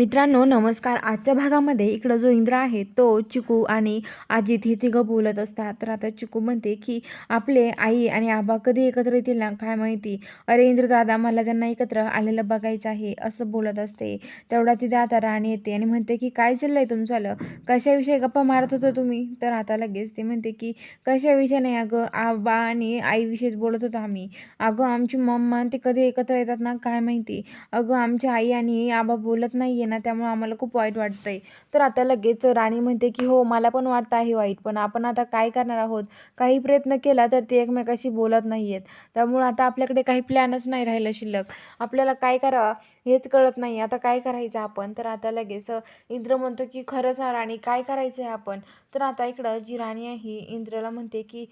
मित्रांनो नमस्कार. आजच्या भागामध्ये इकडं जो इंद्र आहे तो चिकू आणि अजित हे तिघं बोलत असतात. तर आता चिकू म्हणते की आपले आई आणि आबा कधी एकत्र येतील ना काय माहिती? अरे इंद्र दादा मला त्यांना एकत्र आलेलं बघायचं आहे असं बोलत असते. तेवढा तिथे आता राणी येते आणि म्हणते की काय चाललंय तुमचं कशाविषयी गप्पा मारत होतो तुम्ही? तर आता लगेच ते म्हणते की कशाविषयी नाही अगं. आबा आणि आईविषयीच बोलत होतो आम्ही. अगं आमची मम्मा ते कधी एकत्र येतात ना काय माहिती? अगं आमची आई आणि आबा बोलत नाही आहे ना त्यामुळे आम्हाला खूप वाईट वाटतं आहे तर आता लगेच राणी म्हणते की हो मला पण वाटतं आहे वाईट पण आपण आता काय करणार आहोत? काही प्रयत्न केला तर ते एकमेकाशी बोलत नाही आहेत त्यामुळं आता आपल्याकडे काही प्लॅनच नाही राहिलं शिल्लक. आपल्याला काय करावं हेच कळत नाही. आता काय करायचं आपण? तर आता लगेच इंद्र म्हणतो की खरंच हा राणी काय करायचं आहे आपण? तर आता इकडं जी राणी आहे इंद्रला म्हणते की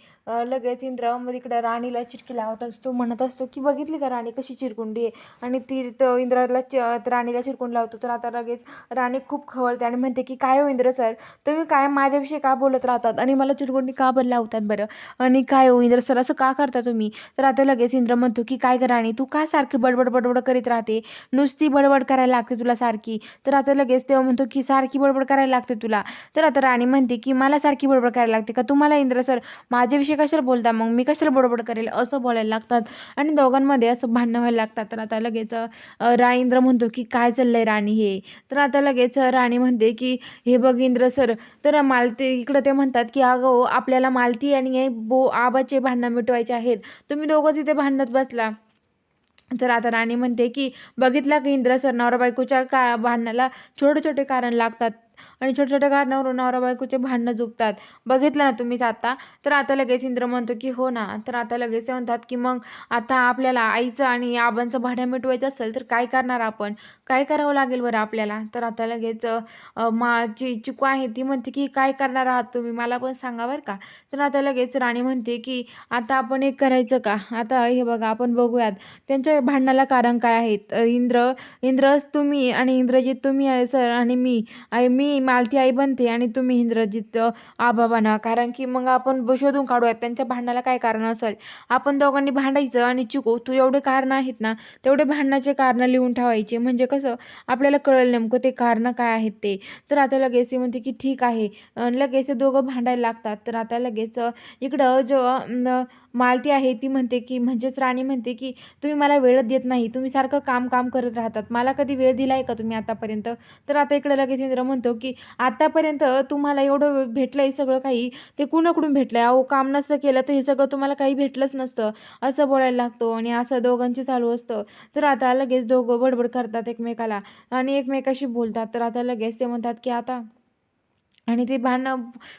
लगेच इंद्र मग इकडं राणीला चिटकी लावत असतो म्हणत असतो की बघितली का राणी कशी चिरकुंडी आहे? आणि ती इंद्राला राणीला चिरकुंड लावतो. तर आता लगेच राणी खूप खवळते आणि म्हणते की काय हो इंद्र सर? तुम्ही काय माझ्याविषयी का बोलत राहतात? आणि मला चिरगुंडी का बरं लावतात बरं? आणि काय हो इंद्र सर? असं का करता तुम्ही? तर आता लगेच इंद्र म्हणतो की काय करा राणी तू का सारखी बडबड बडबड करीत राहते? नुसती बडबड करायला लागते तुला सारखी. तर आता लगेच तेव्हा म्हणतो की सारखी बडबड करायला लागते तुला. तर आता राणी म्हणते की मला सारखी बडबड करायला लागते का तुम्हाला इंद्र सर? माझ्याविषयी कशाला बोलता मग? मी कशाला बडबड करेल? असं बोलायला लागतात आणि दोघांमध्ये असं भांडणं व्हायला लागतात. तर आता लगेच रा इंद्र म्हणतो की काय चाललंय राणी हे? तर आता लगेच राणी म्हणते की हे बघ इंद्र सर तर मालती इकडं ते म्हणतात की अगं आपल्याला मालती आणि हे बो आबाचे भांडणं मिटवायचे आहेत. तुम्ही दोघंच इथे भांडत बसला. तर आता राणी म्हणते की बघितला की इंद्र सर नवरा बायकोच्या का भांडणाला छोटे छोटे कारण लागतात? आणि छोट्या छोट्या कारणावरून नवरा बायकोचे भांडणं झुकतात बघितलं ना तुम्हीच आता? तर आता लगेच इंद्र म्हणतो की हो ना. तर आता लगेच ते म्हणतात की मग आता आपल्याला आईचं आणि आबांचं भाडं मिटवायचं असेल तर काय करणार आपण? काय करावं लागेल बरं आपल्याला? तर आता लगेच मा माझी चिकू आहे ती म्हणते की काय करणार आहात तुम्ही? मला पण सांगा बरं का? तर आता लगेच राणी म्हणते की आता आपण एक करायचं का? आता हे बघा आपण बघूयात. त्यांच्या भांडणाला कारण काय आहेत? इंद्र इंद्र तुम्ही आणि इंद्रजीत तुम्ही आहे सर आणि मी आई मी मालती आई बनते आणि तुम्ही इंद्रजित आबा बना. कारण की मग आपण शोधून काढूयात त्यांच्या भांडणाला काय कारण असेल? आपण दोघांनी भांडायचं आणि चिकू तू एवढे कारणं आहेत ना तेवढे भांडणाचे कारणं लिहून ठेवायचे. म्हणजे कसं आपल्याला कळेल नेमकं ते कारणं काय आहेत ते. तर आता लगेच म्हणते की ठीक आहे. लगेच दोघं भांडायला लागतात. तर आता लगेच इकडं जो मालती आहे ती म्हणते की म्हणजेच राणी म्हणते की तुम्ही मला वेळच देत नाही तुम्ही सारखं काम काम करत राहतात. मला कधी वेळ दिला आहे का तुम्ही आतापर्यंत? तर आता इकडे लगेच इंद्र म्हणतो की आतापर्यंत तुम्हाला एवढं भेटलं आहे सगळं काही ते कुणाकडून भेटलं आहे अहो काम नसतं केलं तर हे सगळं तुम्हाला काही भेटलंच नसतं. असं बोलायला लागतो आणि असं दोघांचे चालू असतं. तर आता लगेच दोघं बडबड करतात एकमेकाला आणि एकमेकाशी बोलतात. तर आता लगेच ते म्हणतात की आता आणि ते भांडणं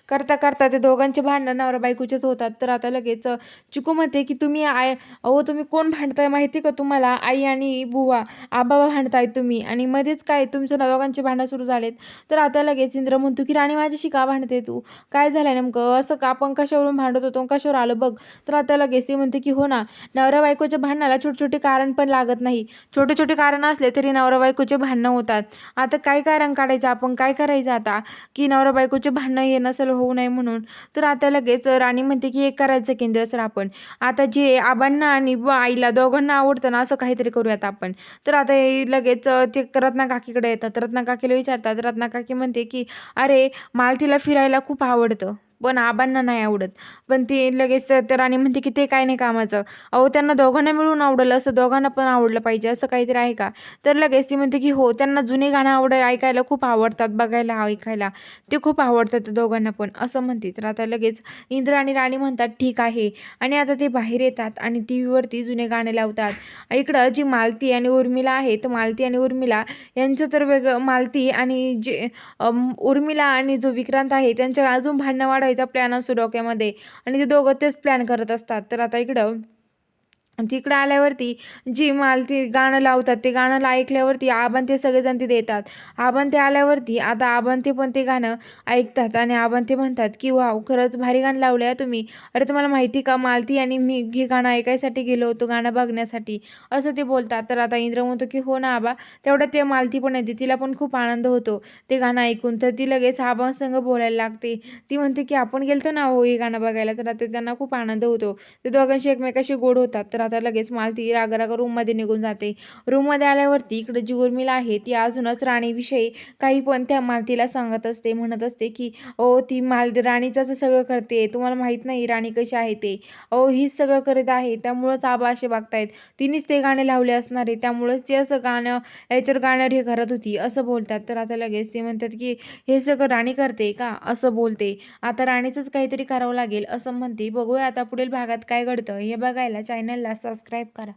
करता करता ते दोघांचे भांडणं नवरा बायकोचेच होतात. तर आता लगेच चिकू म्हणते की तुम्ही आय अहो तुम्ही कोण भांडताय माहिती का तुम्हाला? आई आणि बुवा आबा भांडताय तुम्ही. आणि मध्येच काय तुमच्या दोघांचे भांडणं सुरू झालेत. तर आता लगेच इंद्र म्हणतो की राणी माझ्याशी का भांडते तू? काय झालं नेमकं? असं का आपण कशावरून भांडत होतो? कशावर आलं बघ. तर आता लगेच ती म्हणते की हो ना नवरा बायकोच्या भांडणाला छोटे छोटे कारण पण लागत नाही. छोटे छोटे कारण असले तरी नवरा बायकोचे भांडणं होतात. आता काय कारण काढायचं? आपण काय करायचं आता? की नवरा बायकोचे भांडणं हे नसेल होऊ नये म्हणून. तर आता लगेच राणी म्हणते की एक करायचं केंद्र सर आपण. आता जे आबांना आणि आईला दोघांना आवडतं ना असं काहीतरी करूयात आपण. तर आता हे लगेच ते रत्ना काकीकडे येतात. रत्ना काकीला विचारतात. रत्ना काकी म्हणते की अरे मालतीला फिरायला खूप आवडतं. पण आबांना नाही आवडत. पण ती लगेच तर राणी म्हणते की ते काय नाही कामाचं. अहो त्यांना दोघांना मिळून आवडलं असं दोघांना पण आवडलं पाहिजे असं काहीतरी आहे का? तर लगेच ती म्हणते की हो त्यांना जुने गाणं आवड ऐकायला खूप आवडतात बघायला ऐकायला. ते खूप आवडतात दोघांना पण असं म्हणते. तर आता लगेच इंद्र आणि राणी म्हणतात ठीक आहे. आणि आता ते बाहेर येतात आणि टी व्हीवरती जुने गाणे लावतात. इकडं जी मालती आणि उर्मिला आहे तर मालती आणि उर्मिला यांचं तर वेगळं मालती आणि जे उर्मिला आणि जो विक्रांत आहे त्यांच्या अजून भांडणं वाढवायचा प्लॅन असतो डोक्यामध्ये. आणि ते दोघं तेच प्लॅन करत असतात. तर आता इकडं तिकडं आल्यावरती जी माल ती गाणं लावतात ते गाणं ऐकल्यावरती आबान ते सगळेजण तिथे येतात आबान ते आल्यावरती आता आबान ते पण ते गाणं ऐकतात आणि आबान ते म्हणतात की वाव खरंच भारी गाणं लावलं आहे तुम्ही. अरे तुम्हाला माहिती का मालती आणि मी हे गाणं ऐकायसाठी गेलो होतो गाणं बघण्यासाठी. असं ते बोलतात. तर आता इंद्र म्हणतो की हो ना आबा तेवढं ते मालती पण येते. तिला पण खूप आनंद होतो ते गाणं ऐकून. तर ती लगेच आबांसंग बोलायला लागते. ती म्हणते की आपण गेलतो ना हो हे गाणं बघायला. तर आता त्यांना खूप आनंद होतो. ते दोघांशी एकमेकाशी गोड होतात. तर आता लगेच मालती रागाराग रूममध्ये निघून जाते. रूममध्ये आल्यावरती इकडे जी उर्मिला आहे ती अजूनच राणीविषयी काही पण त्या मालतीला सांगत असते म्हणत असते की ओ ती माल राणीचं सगळं करते. तुम्हाला माहीत नाही राणी कशी आहे ते. ओ हीच सगळं करत आहे. त्यामुळंच आबा असे वागतायत तिनेच ते गाणे लावले असणार आहे. त्यामुळंच ती असं गाणं याच्यावर गाण्यावर हे करत होती असं बोलतात. तर आता लगेच ते म्हणतात की हे सगळं राणी करते का? असं बोलते. आता राणीचंच काहीतरी करावं लागेल असं म्हणते. बघूया आता पुढील भागात काय घडतं. हे बघायला चॅनलला सबस्क्राईब करा.